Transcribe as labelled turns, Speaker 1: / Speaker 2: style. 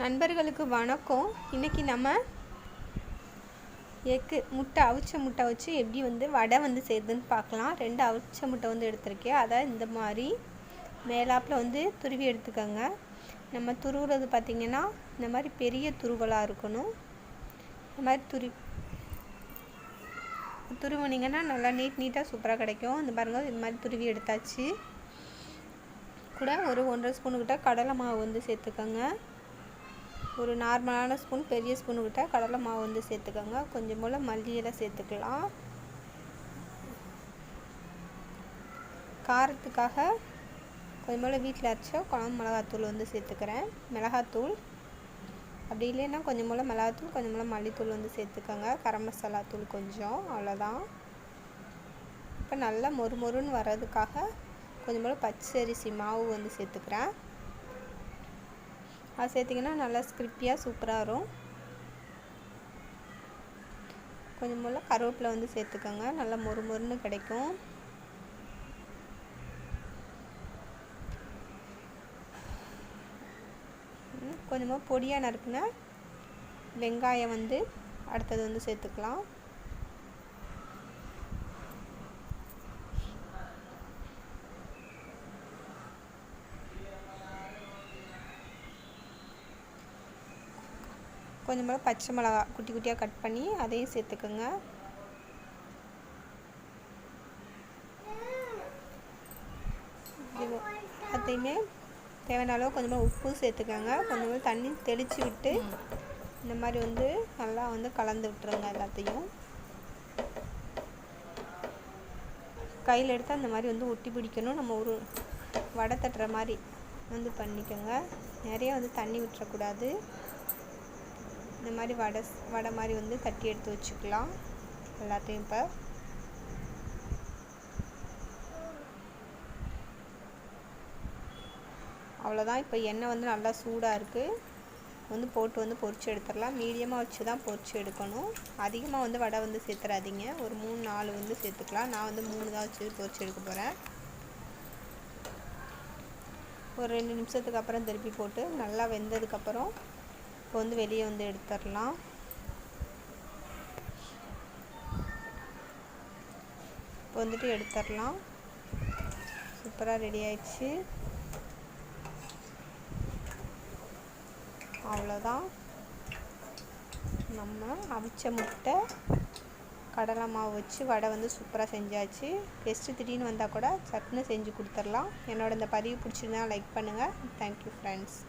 Speaker 1: நண்பர்களுக்கு வணக்கம். இன்றைக்கி நம்ம எக்கு முட்டை அவிச்ச முட்டை வச்சு எப்படி வந்து வடை வந்து செய்யுதுன்னு பார்க்கலாம். ரெண்டு அவிச்ச முட்டை வந்து எடுத்திருக்கேன். அதை இந்த மாதிரி மேலாப்பில் வந்து துருவி எடுத்துக்கோங்க. நம்ம துருவுறது பார்த்திங்கன்னா இந்த மாதிரி பெரிய துருவலாக இருக்கணும். இந்த மாதிரி துரு துருவுனீங்கன்னா நல்லா நீட் நீட்டாக சூப்பராக கிடைக்கும். இந்த பாருங்கள் இந்த மாதிரி துருவி எடுத்தாச்சு. கூட ஒரு ஒன்றரை ஸ்பூனுக்கிட்ட கடலை மாவு வந்து சேர்த்துக்கோங்க. ஒரு நார்மலான ஸ்பூன் பெரிய ஸ்பூனுக்கிட்ட கடலை மாவு வந்து சேர்த்துக்கோங்க. கொஞ்சம் போல் மல்லியெல்லாம் சேர்த்துக்கலாம். காரத்துக்காக கொஞ்சம் போல் வீட்டில் அரைச்ச குழம்பு மிளகாத்தூள் வந்து சேர்த்துக்கிறேன். மிளகாத்தூள். அப்படி இல்லைன்னா கொஞ்சம் போல் மிளகாத்தூள் கொஞ்சம் போல் மல்லித்தூள் வந்து சேர்த்துக்கோங்க. கரம் மசாலா தூள் கொஞ்சம் அவ்வளோதான். இப்போ நல்லா மொறு மொறுன்னு வர்றதுக்காக கொஞ்சம் போல் பச்சரிசி மாவு வந்து சேர்த்துக்கிறேன். அது சேர்த்திங்கன்னா நல்லா ஸ்கிரிப்பியாக சூப்பராக வரும். கொஞ்சம் போல் கருவேப்பிலை வந்து சேர்த்துக்கோங்க. நல்லா மொறு மொறுன்னு கிடைக்கும். கொஞ்சமாக பொடியாக நறுக்குனா வெங்காயம் வந்து அடுத்தது வந்து சேர்த்துக்கலாம். கொஞ்சம் போல் பச்சை மிளகா குட்டி குட்டியாக கட் பண்ணி அதையும் சேர்த்துக்கோங்க. அதையுமே தேவையான அளவு கொஞ்சமாக உப்பு சேர்த்துக்கோங்க. கொஞ்சமாக தண்ணி தெளித்து விட்டு இந்த மாதிரி வந்து நல்லா வந்து கலந்து விட்டுருங்க எல்லாத்தையும். கையில் எடுத்து அந்த மாதிரி வந்து ஒட்டி பிடிக்கணும். நம்ம ஒரு வடை தட்டுற மாதிரி வந்து பண்ணிக்கோங்க. நிறைய வந்து தண்ணி விட்டுறக்கூடாது இந்த மாதிரி வடை வடை மாதிரி வந்து தட்டி எடுத்து வச்சுக்கலாம். எல்லாத்தையும் இப்போ அவ்வளோதான் இப்போ எண்ணெய் வந்து நல்லா சூடாக இருக்குது வந்து போட்டு வந்து பொரிச்சு எடுத்துடலாம். மீடியமாக வச்சு தான் பொரிச்சு எடுக்கணும். அதிகமாக வந்து வடை வந்து சேர்த்துறாதீங்க. ஒரு மூணு நாலு வந்து சேர்த்துக்கலாம். நான் வந்து மூணு தான் வச்சு பொரிச்சு எடுக்க போகிறேன் ஒரு ரெண்டு நிமிஷத்துக்கு அப்புறம் திருப்பி போட்டு நல்லா வெந்ததுக்கப்புறம் இப்போ வந்து வெளியே வந்து எடுத்துடலாம் இப்போ வந்துட்டு எடுத்துடலாம் சூப்பராக ரெடி ஆயிடுச்சு. அவ்வளோதான். நம்ம அவிச்ச முட்டை கடலை மாவு வச்சு வடை வந்து சூப்பராக செஞ்சாச்சு. கெஸ்ட்டு திடீர்னு வந்தால் கூட சட்னு செஞ்சு கொடுத்துர்லாம். என்னோட இந்த பதிவு பிடிச்சிருந்தா லைக் பண்ணுங்கள் தேங்க்யூ ஃப்ரெண்ட்ஸ்